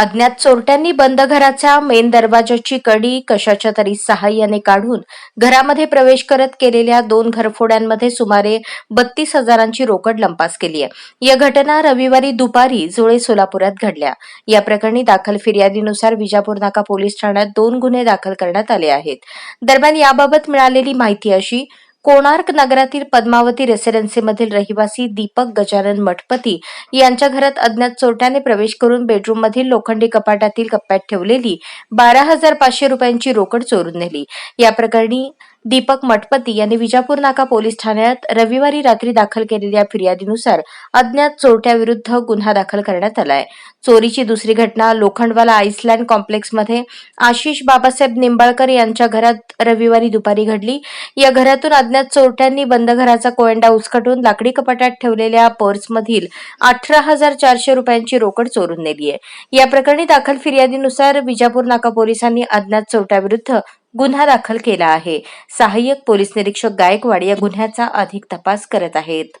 अज्ञात चोरट्यांनी बंद घराच्या मेन दरवाजाची कडी कशाच्या तरी सहाय्याने काढून घरामध्ये प्रवेश करत केलेल्या दोन घरफोड्यांमध्ये सुमारे बत्तीस हजारांची रोकड लंपास केली आहे. या घटना रविवारी दुपारी जुळे सोलापुरात घडल्या. या प्रकरणी दाखल फिर्यादीनुसार विजापूर नाका पोलीस ठाण्यात दोन गुन्हे दाखल करण्यात आले आहेत. दरम्यान याबाबत मिळालेली माहिती अशी कोणार्क नगरातील पद्मावती रेसिडेन्सीमधील रहिवासी दीपक गजानन मठपती यांच्या घरात अज्ञात चोरट्याने प्रवेश करून बेडरूममधील लोखंडी कपाटातील कप्प्यात ठेवलेली बारा हजार पाचशे रुपयांची रोकड चोरून नेली. या प्रकरणी दीपक मठपती यांनी विजापूर नाका पोलीस ठाण्यात रविवारी रात्री दाखल केलेल्या फिर्यादीनुसार अज्ञात चोरट्याविरुद्ध गुन्हा दाखल करण्यात आलाय. चोरीची दुसरी घटना लोखंडवाला आईसलँड कॉम्प्लेक्समध्ये आशिष बाबासाहेब निंबाळकर यांच्या घरात रविवारी दुपारी घडली. या घरातून अज्ञात चोरट्यांनी बंद घराचा कोयंडा उचकटून लाकडी कपाटात ठेवलेल्या पर्समधील अठरा हजार चारशे रुपयांची रोकड चोरून नेली आहे या प्रकरणी दाखल फिर्यादीनुसार विजापूर नाका पोलिसांनी अज्ञात चोरट्याविरुद्ध गुन्हा दाखल केला आहे. सहाय्यक पोलीस निरीक्षक गायकवाड या गुन्ह्याचा अधिक तपास करत आहेत.